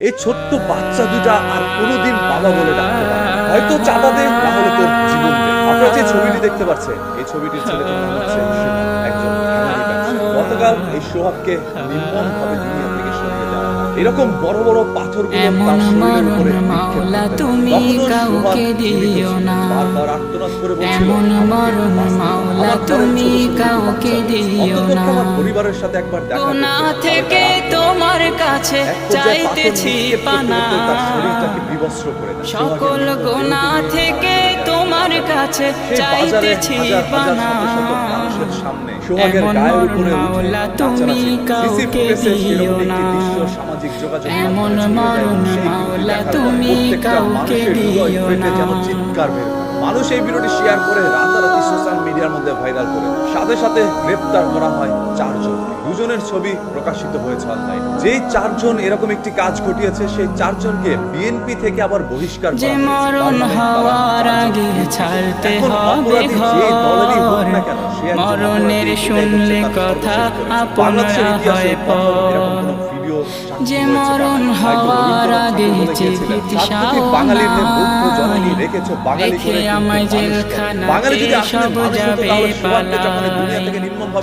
এই ছোট্ট বাচ্চা দুটা আর কোনোদিন বাবা বলে ডাকতে হয়তো চাঁদা দে না হলে তোর জীবন দে আপনারা যে ছবিটি দেখতে পাচ্ছেন এই ছবিটির ছেলেটির নাম হচ্ছে একজন গতকাল এই সোহাগকে নির্মমভাবে দুনিয়া এরকম বড় বড় পাথরগুলো তার শরীরের উপরে মাওলা তুমি কাউকে দিও না। বারবার আর্তনাদ করে বলছিল, এমন মরণ মাওলা তুমি কাউকে দিও না। আমার পরিবারের সাথে একবার দেখা করতে, থেকে তোমার কাছে পাথর চাইতেছি পানা। সকল গোনা থেকে কাছে চাইতেছি এমন মাওলা তুমি কাউকে দিও না। এমন। মরণ মাওলা তুমি কাউকে দিও না। চিৎকার মানুষ এই ভিডিওটি শেয়ার করে রাতারাতি সোশ্যাল মিডিয়ার মধ্যে ভাইরাল করে। সাথে সাথে গ্রেপ্তার করা হয় চারজন। দুজনের ছবি প্রকাশিত হয়েছে অনলাইন যেই চারজন এরকম একটি কাজ ঘটিয়েছে সেই চারজনকে বিএনপি থেকে আবার বহিষ্কার করা ছাড়তে হবে ঘর মরণের শুনলে কথা আপনারা হয় পর যে মরণ হওয়ার আগে ঠাকুর বলে গিয়েছিলেন, চিকিৎসা "সাতটি বাঙালিতে বুদ্ধ জননী নাই। রেখেছো বাঙালি রেখে আমায় মানুষ করে।" জেলখানাতে বাঙালি যদি আসলে সব যাবে সরিয়ে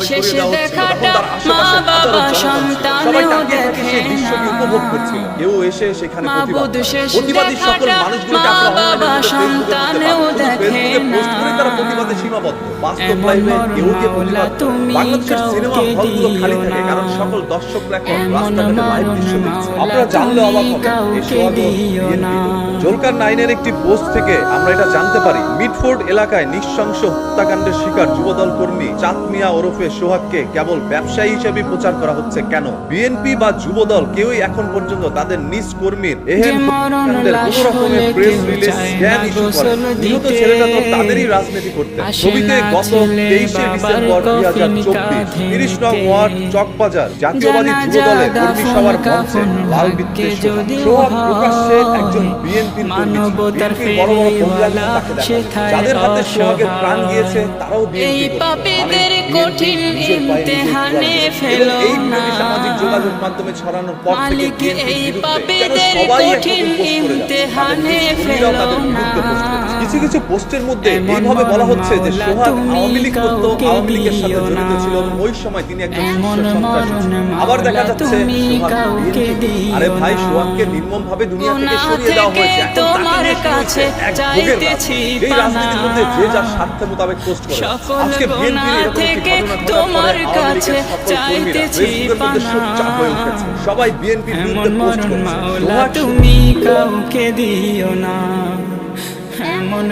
শেষে দেখাটা মা বাবা। সন্তানেও দেখে না। মাবুদ শেষ দেখাটা মা সন্তানেও দেখে ফেসবুকে তারা প্রতিবাদে সীমাবদ্ধ। বাস্তব লাইফে কেউ কেউ প্রতিবাদ বাংলাদেশের সিনেমা হলগুলো খালি থাকে কারণ সকল দর্শকরা এখন রাস্তাঘাটে লাইভ দৃশ্য দেখছে। আপনারা জানলে অবাক হবেন এই কাউকে সোহাগ ও দিও BNP না। জোলকার নাইনের একটি পোস্ট থেকে আমরা এটা জানতে পারি। মিডফোর্ড এলাকায় নিঃশংস হত্যাকাণ্ডের শিকার যুবদল কর্মী চাঁদ মিয়া ওরফে সোহাগকে কেবল ব্যবসায়ী হিসেবে প্রচার করা হচ্ছে কেন? বিএনপি বা যুবদল কেউই এখন পর্যন্ত তাদের নিজ কর্মীর এহেন কোনো রকমের প্রেস রিলিজ জ্ঞান গোসল দিতে। তাদেরই রাজনীতি করতে ছবিতে গত তেইশে ডিসেম্বর দুই হাজার চব্বিশ তিরিশ নং ওয়ার্ড চকবাজার জাতীয়বাদী জানাজা যুবদলের কর্মী সভার মঞ্চে লাল বিদ্বেষ সোহাগ প্রকাশ্যে একজন বিএনপির মানবতার বড় বড় কর্মীরা তাকে দেখায়। যাদের হাতে সোহাগের প্রাণ গিয়েছে তারাও বিএনপি এই করত। পাপীদের কঠিন BNP নিজের পায়ে নিজে ইমতিহানে ফেলো এবং এই ভিডিওটি না। সামাজিক যোগাযোগ মাধ্যমে ছড়ানোর পর থেকে এই পাপীদের কঠিন। ইমতিহানে ফেলো না। কিছু কিছু পোস্টের মধ্যে এইভাবে বলা হচ্ছে যে সোহাগ আওয়ামী লীগ করত আওয়ামী লীগের সাথে জড়িত ছিল ওই সময় তিনি একজন। আবার দেখা যাচ্ছে আরে ভাই সোহাগকে নির্মম ভাবে দুনিয়া থেকে সরিয়ে দেওয়া হয়েছে। তোমার কাছে চাইতেছি এই রাজনীতির মধ্যে যে যার স্বার্থ মোতাবেক পোস্ট করে আজকে থেকে তোমার কাছে চাইতেছি সবাই বিএনপির এমন বিরুদ্ধে পোস্ট করেছে। তুমি কাউকে দিও না। এমন